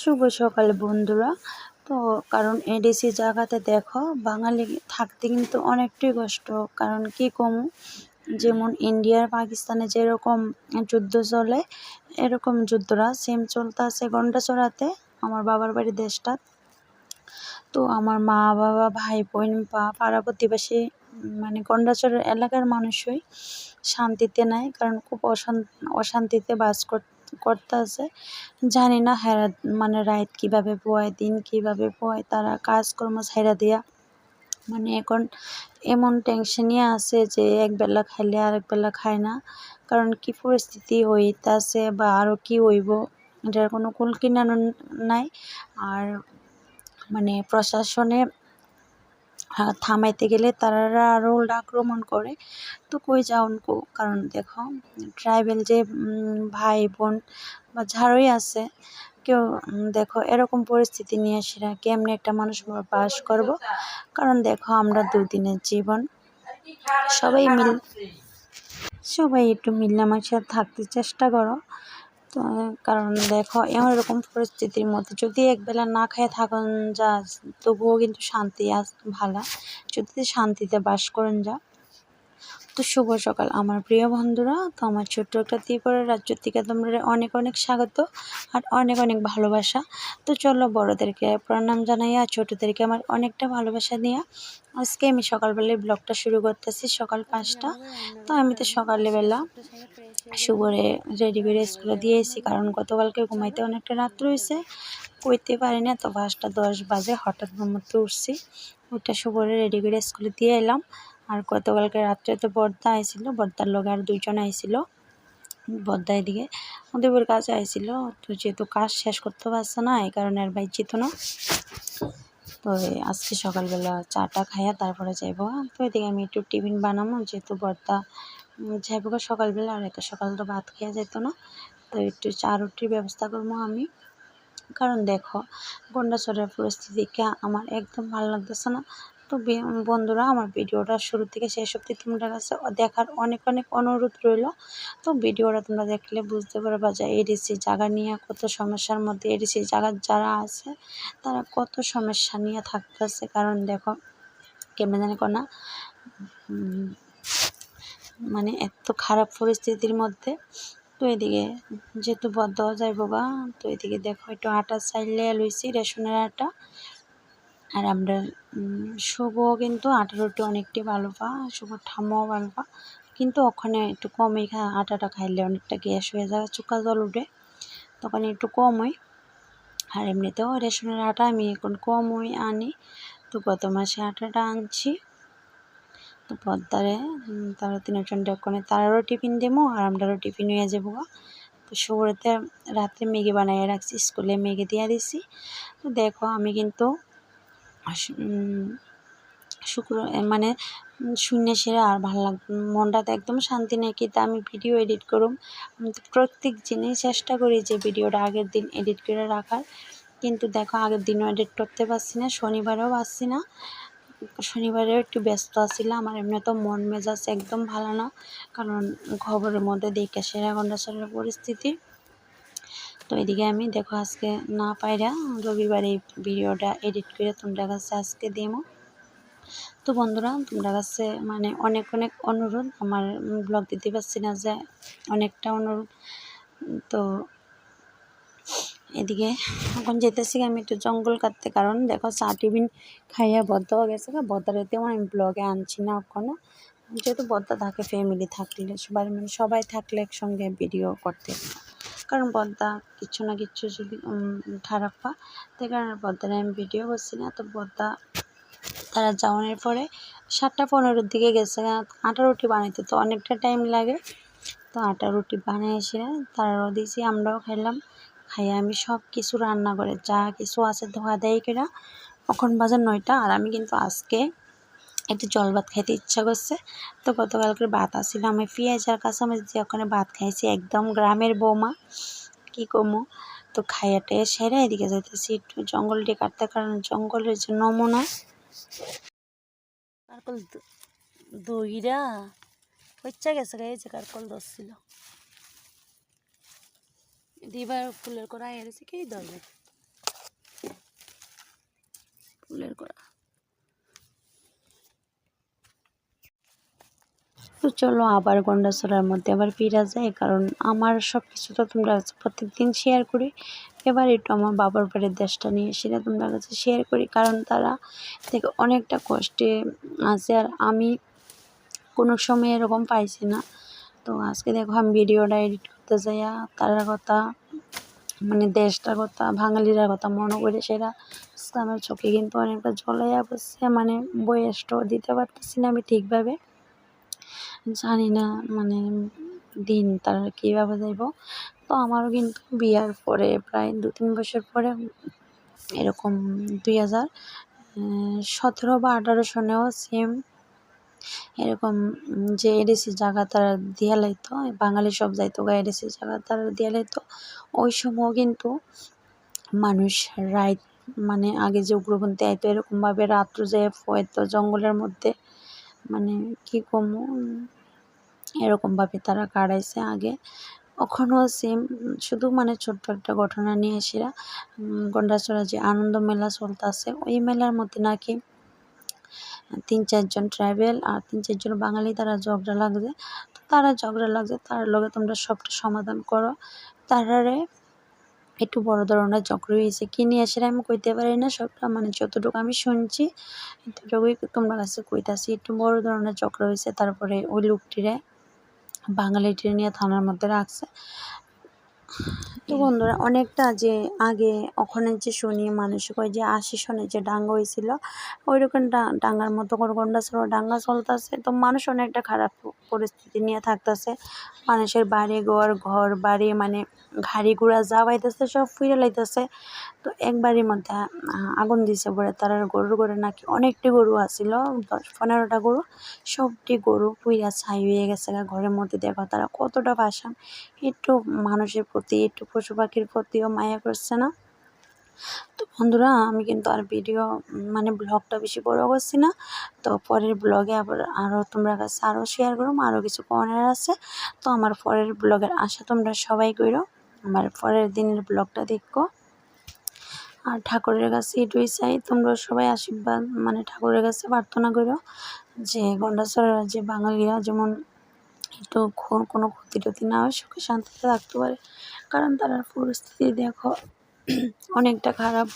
শুভ সকাল বন্ধুরা। তো কারণ এডিসি জায়গাতে দেখো, বাঙালি থাকতে কিন্তু অনেকটাই কষ্ট। কারণ কি কমু, যেমন ইন্ডিয়ার পাকিস্তানে যেরকম যুদ্ধ চলে, এরকম যুদ্ধরা সেম চলতেছে গন্ডাচড়াতে, আমার বাবার বাড়ি দেশটা। তো আমার মা বাবা ভাই বোন বা পাড়া প্রতিবেশী মানে গন্ডাচড়ের এলাকার মানুষই শান্তিতে নাই, কারণ খুব অশান্তিতে বাস করতে আছে। জানি না হেরা মানে রাত কীভাবে পোয়ায়, দিন কীভাবে পোয়ায়, তারা কাজকর্ম ছাইড়া দিয়া। মানে এখন এমন টেনশনই আছে যে একবেলা খাইলে আরেক বেলা খায় না। কারণ কি পরিস্থিতি হইতাছে বা আরও কি হইব, এটার কোনো কুল কিনানো নাই। আর মানে প্রশাসনে থামাইতে গেলে তারা আরও আক্রমণ করে। তো কই যাও কারণ দেখো ট্রাইবেল যে ভাই বোন বা যারাই আছে, কেউ দেখো, এরকম পরিস্থিতি নিয়ে সেরা কেমনি একটা মানুষ বাস করব। কারণ দেখো, আমরা দুদিনের জীবন। সবাই মিল, সবাই একটু মিলামিশা থাকতে চেষ্টা করো। কারণ দেখো, এমন এরকম পরিস্থিতির মধ্যে যদি একবেলা না খেয়ে থাকুন যা, তবুও কিন্তু শান্তি আস ভালো। যদি শান্তিতে বাস করেন যা। তো শুভ সকাল। আমার প্রিয় বন্ধুরা তো আমার ছোট্ট একটা ত্রিপুরা রাজ্য থেকে তোমরা অনেক অনেক স্বাগত আর অনেক অনেক ভালোবাসা। তো চলো, বড়োদেরকে প্রণাম জানাই আর ছোটোদেরকে আমার অনেকটা ভালোবাসা নিয়ে আজকে আমি সকালবেলায় ব্লগটা শুরু করতেছি সকাল পাঁচটা। তো আমি তো সকালবেলা শুভরে রেডি করে স্কুলে দিয়ে এসেছি। কারণ গতকালকে ঘুমাইতে অনেকটা রাত রয়েছে কইতে পারি না, তো পাঁচটা দশ বাজে হঠাৎ মতো উঠছি। ওইটা শুভরে রেডি করে স্কুলে দিয়ে এলাম। আর গতকালকে রাত্রে তো বর্দা আইছিল, বর্দার লগে আর দুইজন আইছিল, বর্দা এদিকে। ওদের কাছে আইছিল, তো যেহেতু কাজ শেষ করতে পারছে না, এই কারণে আর বাইর যেত না। তো আজকে সকালবেলা চাটা খাইয়া তারপরে যাইব। তো এদিকে আমি একটু টিফিন বানাবো যেহেতু বর্দা যাইব সকালবেলা আর একটা সকাল তো ভাত খেয়ে যেত না, তো একটু চা রুটির ব্যবস্থা করব আমি। কারণ দেখো, গন্ডাচরের পরিস্থিতিকে আমার একদম ভালো লাগতেছে না। তো বন্ধুরা, আমার ভিডিওটা শুরু থেকে শেষ অব্দি তোমরা কাছে দেখার অনেক অনেক অনুরোধ রইল। তো ভিডিওটা তোমরা দেখলে বুঝতে পারবা যে এডিসি জায়গা নিয়ে কত সমস্যার মধ্যে এডিসি জায়গার যারা আছে, তারা কত সমস্যা নিয়ে থাকতেছে। কারণ দেখো কেমন জানি না মানে এত খারাপ পরিস্থিতির মধ্যে। তো এদিকে যেহেতু বদ্ধ যায় বাবা তো এদিকে দেখো একটু আটা চাইলে লইছি, রেশনের আটা। আর আমরা শুভ কিন্তু আটা রুটি অনেকটাই ভালো পা শুভ ঠাম্মাও ভালো পা। কিন্তু ওখানে একটু কমই খা, আটাটা খাইলে অনেকটা গ্যাস হয়ে যায়, চুকা জল উঠে। তখন একটু কম হয় আর এমনিতেও রেশনের আটা আমি এখন কমই আনি। তো গত মাসে আটাটা আনছি। পদ্মারে তারা তিনজন ডেকনে তারারও টিফিন দেবো আর আমরারও টিফিন হয়ে যাব তো শুভরেতে রাত্রে ম্যাগি বানাইয়ে রাখছি, স্কুলে ম্যাগি দিয়ে দিছি। তো দেখো, আমি কিন্তু শুক্র মানে শূন্য সেরা আর ভালো লাগ মনটাতে একদম শান্তি নেই, কিন্তু আমি ভিডিও এডিট করুম। আমি তো প্রত্যেক দিনই চেষ্টা করি যে ভিডিওটা আগের দিন এডিট করে রাখার। কিন্তু দেখো, আগের দিনও এডিট করতে পারছি না, শনিবারেও পারছি না। শনিবারেও একটু ব্যস্ত আছিলাম, আর এমনি তো মন মেজাজ একদম ভালো না, কারণ খবরের মধ্যে দেখে সেরা গন্ডাসরের পরিস্থিতি। তো এদিকে আমি দেখো আজকে না পাইরা রবিবারে ভিডিওটা এডিট করে তোমরা কাছে আজকে দেবো। তো বন্ধুরা, তোমরা কাছে মানে অনেক অনেক অনুরোধ, আমার ব্লগ দিতে পারছি না যে অনেকটা অনুরোধ। তো এদিকে এখন যেতেছি আমি একটু জঙ্গল কাটতে, কারণ দেখো চা টিফিন খাইয়া বদ্ধ হয়ে গেছে বদ্দারে তেমন আমি ব্লগে আনছি না ওখানে যেহেতু বদ্দা থাকে ফ্যামিলি থাকলে, সবাই মানে সবাই থাকলে একসঙ্গে ভিডিও করতে কারণ বদ্দা কিছু না কিছু যদি খারাপ পা তাই কারণে বদ্দারে আমি ভিডিও করছি না। তো বদ্দা তারা যাওয়ানোর পরে সাতটা পনেরোর দিকে গেছে আটা রুটি বানাইতে তো অনেকটা টাইম লাগে। তো আটা রুটি বানিয়ে তারাও দিয়েছি, আমরাও খাইলাম। খাইয়ে আমি সব কিছু রান্না করে, যা কিছু আছে ধোয়া দেয় কিনা এখন বাজার নয়টা আর আমি কিন্তু আজকে একটু জল ভাত খাইতে ইচ্ছা করছে। তো গতকালকের ভাত আসছিল আমি পেঁয়াজ আর কাঁচামরিচ দিয়ে ওখানে ভাত খাইছি, একদম গ্রামের বৌমা। কী কমো? তো খাইয়াটে সেরে এদিকে যেতেছি একটু জঙ্গলটি কাটতে, কারণ জঙ্গলের যে নমুনা। কারকল দইরা হচ্ছে গেছে এই যে কারকল ধরছিল। দিবার ফুলের কড়াই এনেছে কি ধরবে ফুলের করা তো চলো আবার গন্ডাছড়ার মধ্যে আবার ফিরা যায় কারণ আমার সব কিছু তো তোমরা প্রত্যেকদিন শেয়ার করি। এবার একটু আমার বাবার বাড়ির দেশটা নিয়ে সেটা তোমরা কাছে শেয়ার করি, কারণ তারা থেকে অনেকটা কষ্টে আছে আর আমি কোনো সময় এরকম পাইছি না। তো আজকে দেখো আমি ভিডিওটা এডিট করতে যাইয়া তার কথা মানে দেশটার কথা, বাঙালিরা কথা মনে করে সেটা আজকে আমার চোখে কিন্তু অনেকটা জলাইয়া বসছে। মানে বয়সটাও দিতে পারতেছি না আমি ঠিকভাবে। জানি না মানে দিন তারা কীভাবে যাইব। তো আমারও কিন্তু বিয়ার পরে, প্রায় দু তিন বছর পরে, এরকম দুই হাজার সতেরো বা আঠারো সনেও সেম এরকম যে এডিসি জায়গা তারা দিয়া লাইতো বাঙালি সব যাইতো গা এডিসি জায়গা তারা দিয়া লাইতো। ওই সময় কিন্তু মানুষ রাইত মানে আগে যে উগ্রপন্থী আইতো, এরকমভাবে রাত্র যে ফয়তো জঙ্গলের মধ্যে মানে কি কমু, এরকমভাবে তারা কাটাইছে আগে। ওখানেও সেম শুধু মানে ছোট্ট একটা ঘটনা নিয়ে এসেরা গন্ডাছড়া যে আনন্দ মেলা চলতেছে, ওই মেলার মধ্যে নাকি তিন চারজন ট্রাইবেল আর তিন চারজন বাঙালি, তারা ঝগড়া লাগছে। তো তারা ঝগড়া লাগছে, তার লগে তোমরা সবটা সমাধান করো। তারারে একটু বড় ধরনের ঝগড়া হয়েছে। কি নিয়ে এসে আমি কইতে পারি না, সবটা মানে যতটুকু আমি শুনছি, এতটুকুই তোমরা কাছে কইতাছি। একটু বড় ধরনের ঝগড়া হয়েছে, তারপরে ওই লোকটিরে বাঙালিটি নিয়ে থানার মধ্যে রাখছে। তো বন্ধুরা, অনেকটা যে আগে ওখানে যে শুনি মানুষ কয় যে আশি সনে যে ডাঙ্গা হয়েছিল ওই ওইরকম ডাঙ্গার মতো করে গন্ডা ছিল ডাঙ্গা চলতেছে, তো মানুষ অনেকটা খারাপ পরিস্থিতি নিয়ে থাকতেছে। মানুষের বাড়ি ঘর ঘর বাড়ি মানে ঘোড়া যা পাইতেছে সব ফিরে লাইতেছে। তো এক বাড়ির মধ্যে আগুন দিছে পরে তার গরুর ঘরে নাকি অনেকটি গরু আসছিল দশ পনেরোটা গরু, সবটি গরু পুইরা ছাই হয়ে গেছে ঘরের মধ্যে। দেখো তারা কতটা ভাসান একটু মানুষের প্রতি, একটু পশু পাখির প্রতিও মায়া করছে না। তো বন্ধুরা, আমি কিন্তু আর ভিডিও মানে ব্লগটা বেশি বড় করছি না। তো পরের ব্লগে আবার আরও তোমরা কাছে আরও শেয়ার করো আরও কিছু কর্নার আছে। তো আমার পরের ব্লগের আশা তোমরা সবাই করো। আমার পরের দিনের ব্লগটা দেখো। আর ঠাকুরের কাছে এটুই চাই, তোমরা সবাই আশীর্বাদ মানে ঠাকুরের কাছে প্রার্থনা করো যে গন্ডাছড়ার যে বাঙালিরা যেমন একটু কোনো ক্ষতি টতি না হয়, সুখে শান্তিতে থাকতে পারে। কারণ তার পরিস্থিতি দেখো অনেকটা খারাপ।